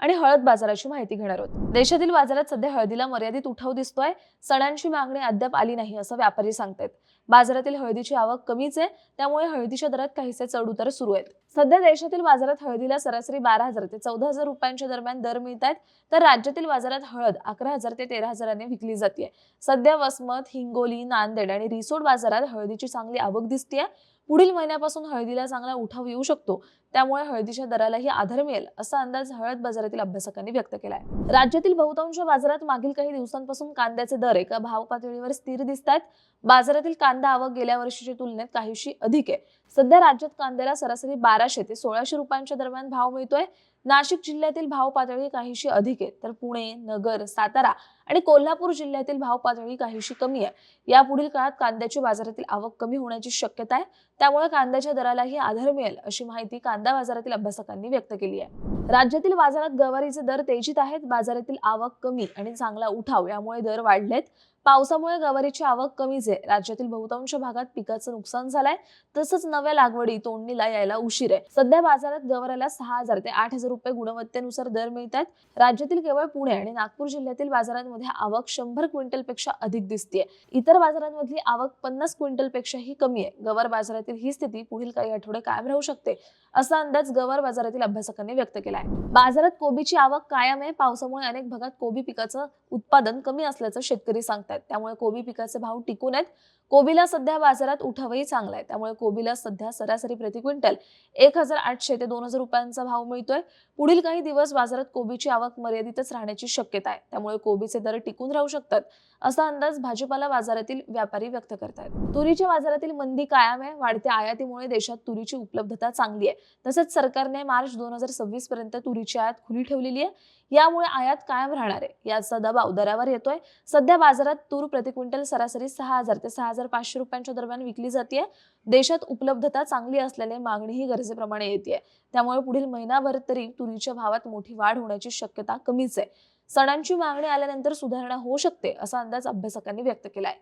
आणि हळद बाजाराची माहिती घेणार आहोत. देशातील बाजारात सध्या हळदीला मर्यादित उठाव दिसतोय. सणांची मागणी अद्याप आली नाही असं व्यापारी सांगतायत. बाजारातील हळदीची आवक कमीच आहे त्यामुळे हळदीच्या दरात काहीसे चढ उतार सुरू आहेत. सध्या देशातील बाजारात हळदीला सरासरी बारा हजार ते चौदा हजार रुपयांच्या दरम्यान दर मिळत आहेत तर राज्यातील बाजारात हळद अकरा हजार ते तेरा हजाराने विकली जाते सध्या वसमत हिंगोली नांदेड आणि रिसोड बाजारात हळदीची चांगली आवक दिसते पुढील महिन्यापासून हळदीला चांगला उठाव येऊ शकतो. त्यामुळे हळदीच्या दरालाही आधार मिळेल असा अंदाज हळद बाजारातील अभ्यासकांनी व्यक्त केलाय. राज्यातील बहुतांश बाजारात मागील काही दिवसांपासून कांद्याचे दर एका भाव पातळीवर स्थिर दिसत आहेत बाजारातील कांदा आवक गेल्या वर्षीच्या तुलनेत काहीशी अधिक आहे. सध्या राज्यात कांद्याला सरासरी बाराशे ते सोळाशे रुपयांच्या दरम्यान भाव मिळतोय. नाशिक जिल्ह्यातील भाव पातळी काहीशी अधिक आहे. तर पुणे नगर सातारा आणि कोल्हापूर जिल्ह्यातील भाव पातळी काहीशी कमी आहे. यापुढील काळात कांद्याची बाजारातील आवक कमी होण्याची शक्यता आहे. त्यामुळे कांद्याच्या दरालाही आधार मिळेल अशी माहिती कांदा बाजारातील अभ्यासकांनी व्यक्त केली आहे. राज्यातील बाजारात गवारीचे दर तेजीत आहेत. बाजारातील आवक कमी आणि चांगला उठाव यामुळे दर वाढलेत. पावसामुळे गवारीची आवक कमीच आहे. राज्यातील बहुतांश भागात पिकाचं नुकसान झालंय. तसंच नव्या लागवडी तोडणीला यायला उशीर आहे. सध्या बाजारात गवाराला सहा हजार ते आठ हजार रुपये गुणवत्तेनुसार दर मिळतात राज्यातील केवळ पुणे आणि नागपूर जिल्ह्यातील बाजारांमध्ये आवक शंभर क्विंटलपेक्षा अधिक दिसते इतर बाजारांमधली आवक पन्नास क्विंटल पेक्षाही कमी आहे. गवार बाजारातील ही स्थिती पुढील काही आठवडे कायम राहू शकते असा अंदाज गवार बाजारातील अभ्यासकांनी व्यक्त केला आहे बाजारात कोबीची आवक कायम आहे. पावसामुळे अनेक भागात कोबी पिकाचं उत्पादन कमी असल्याचं शेतकरी सांगतात त्यामुळे कोबी पिकाचे भाव टिकून आहेत. कोबीला सध्या बाजारात उठावही चांगला आहे. त्यामुळे कोबीला सध्या सरासरी प्रति क्विंटल एक हजार आठशे ते दोन हजार रुपयांचा भाव मिळतोय. पुढील काही दिवस बाजारात कोबीची आवक मर्यादितच राहण्याची शक्यता आहे. त्यामुळे कोबीचे दर टिकून राहू शकतात असा अंदाज भाजीपाला बाजारातील व्यापारी व्यक्त करतात तुरीच्या बाजारातील मंदी कायम आहे. वाढत्या आयातीमुळे देशात तुरीची उपलब्धता चांगली आहे. तसंच सरकारने मार्च दोन हजार सव्वीस पर्यंत तुरीची आयात खुली ठेवलेली आहे. यामुळे आयात कायम राहणार आहे. याचा दबाव दरावर येतोय. सध्या बाजारात तूर प्रति क्विंटल सरासरी सहा हजार ते सहा हजार पाचशे रुपयांच्या दरम्यान विकली जाते देशात उपलब्धता चांगली असल्याने मागणीही गरजेप्रमाणे येते त्यामुळे पुढील महिनाभर तरी तुरीच्या भावात मोठी वाढ होण्याची शक्यता कमीच आहे. सणांची मागणी आल्यानंतर सुधारणा होऊ शकते असा अंदाज अभ्यासकांनी व्यक्त केला आहे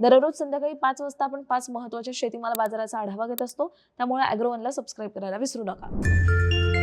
दररोज संध्याकाळी पाच वाजता आपण पाच महत्त्वाच्या शेतीमाल बाजाराचा आढावा घेत असतो. त्यामुळे अॅग्रोवनला सबस्क्राईब करायला विसरू नका.